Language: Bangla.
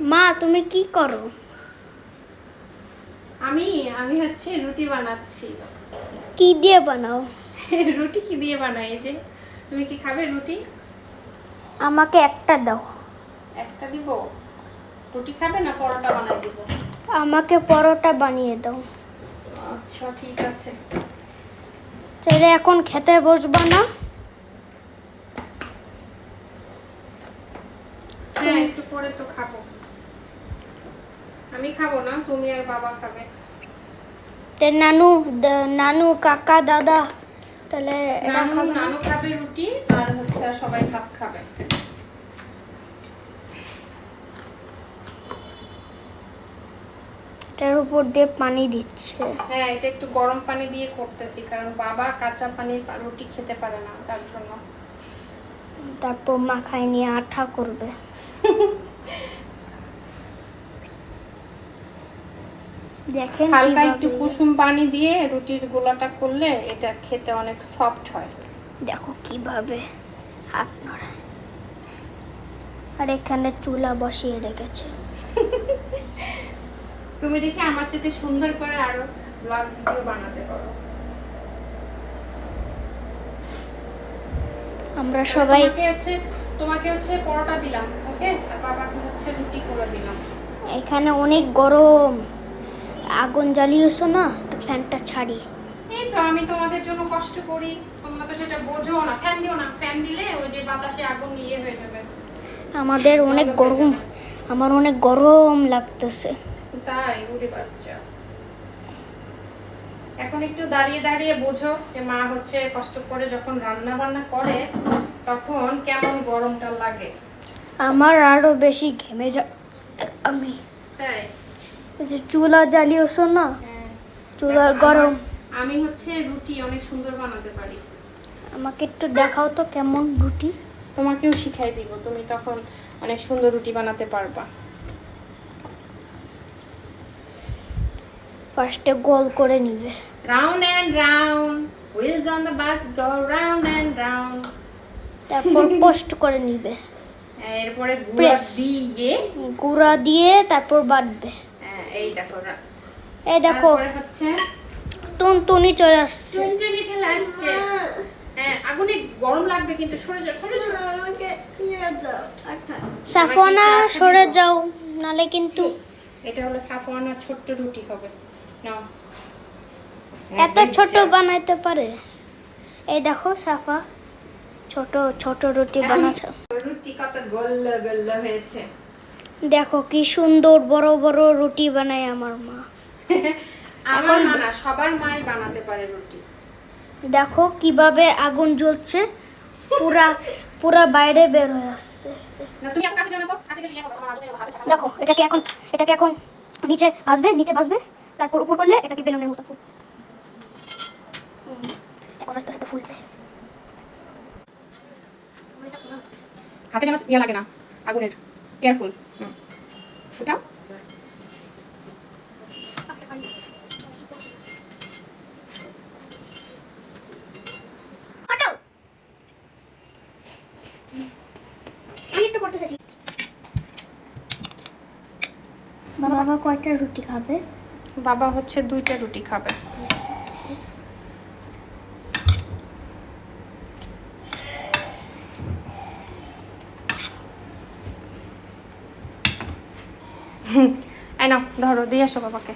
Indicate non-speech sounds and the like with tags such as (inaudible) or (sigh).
মা তুমি কি করো? আমি আমি হচ্ছে রুটি বানাচ্ছি। কি দিয়ে বানাও? (laughs) রুটি কি দিয়ে বানাই যে? তুমি কি খাবে রুটি? আমাকে একটা দাও। একটা দিব? রুটি খাবে না পরোটা বানাই দিব? আমাকে পরোটা বানিয়ে দাও। আচ্ছা ঠিক আছে। তাহলে এখন খেতে বসবা না? হ্যাঁ একটু পরে তো খাব। আমি খাব না তুমি আর বাবা খাবে। নানু নানু কাকা দাদা তাহলে নানু খাবে নানু খাবে রুটি আর হচ্ছে সবাই ভাত খাবে। এটার উপর দিয়ে পানি দিচ্ছে। হ্যাঁ এটা একটু গরম পানি দিয়ে করতেছি কারণ বাবা কাঁচা পানির রুটি খেতে পারে না তার জন্য। তারপর মাখায় নিয়ে আঠা করবে। (laughs) দেখেন হালকা একটু কুসুম পানি দিয়ে রুটির গোলাটা করলে এটা খেতে অনেক সফট হয়। দেখো কীভাবে হাত নড়ায় আর এখানে চুলা বসিয়ে রেখেছে। (laughs) তুমি দেখি আমার চেয়ে সুন্দর করে আরও ব্লগ ভিডিও বানাতে পারো। আমরা সবাই তোমাকে হচ্ছে তোমাকে হচ্ছে পরোটা দিলাম ওকে আর বাবাকে হচ্ছে রুটি করে দিলাম। এখানে অনেক গরম। আগুন জ্বালিয়েছো না তো ফ্যানটা ছাড়ি। এই তো আমি তোমাদের জন্য কষ্ট করি তোমরা তো সেটা বোঝো না ফ্যান দিও না ফ্যান দিলে ওই যে বাতাসে আগুন ইয়ে হয়ে যাবে। আমাদের অনেক গরম আমার অনেক গরম লাগতেছে। তাই উড়ে বাচ্চা এখন একটু দাঁড়িয়ে দাঁড়িয়ে বোঝো যে মা হচ্ছে কষ্ট করে যখন রান্না বান্না করে তখন কেমন গরমটা লাগে। আমার আরও বেশি ঘেমে যা আমি। তাই? যে চুলা জ্বালিয়েছো না। হ্যাঁ। চুলার গরম। আমি হচ্ছে রুটি অনেক সুন্দর বানাতে পারি। আমাকে একটু দেখাও তো কেমন রুটি। তোমাকেও শিখাই দিব তুমি তখন অনেক সুন্দর রুটি বানাতে পারবা। ফার্স্টে গোল করে নিবে। Round and round wheels on the bus go round and round তারপর (laughs) পোস্ট করে নিবে। এরপরে গুঁড়া দিয়ে গুঁড়া দিয়ে তারপর বাটবে। এই দেখো এই দেখো। হচ্ছে টুনটুনি চলে আসছে। চুনচুনি চলে আসছে। হ্যাঁ আগুনে গরম লাগবে কিন্তু সরে যাও সরে যাও। সাফওয়ানা সরে যাও নালে কিন্তু এটা হলো সাফওয়ানা ছোট্ট রুটি হবে। নাও। এত ছোট বানাইতে পারে? এই দেখো সাফা ছোট ছোট রুটি বানাচ্ছে। রুটি কত গোল গোল হয়েছে। দেখো কি সুন্দর বড় বড় রুটি বানায় আমার মা। (laughs) আমার মা না সবার মাই বানাতে পারে রুটি। দেখো কীভাবে আগুন জ্বলছে পুরা পুরা বাইরে বের হয়ে আসছে। না তুমি আমার কাছে যাও না তো কাছে ইয়ে দেখো এটাকে এখন এটাকে এখন নিচে ভাসবে নিচে ভাসবে? তারপর উপর করলে এটাকে বেলুনের মতো ফুল? এখন আস্তে আস্তে ফুলবে। হাতে যেন ইয়ে লাগে না আগুনের। কেয়ারফুল একটু করতে চাইছি। বাবা কয়টা রুটি খাবে? বাবা হচ্ছে দুইটা রুটি খাবে। (laughs) এই নাও ধরো দিয়ে আসো বাবাকে।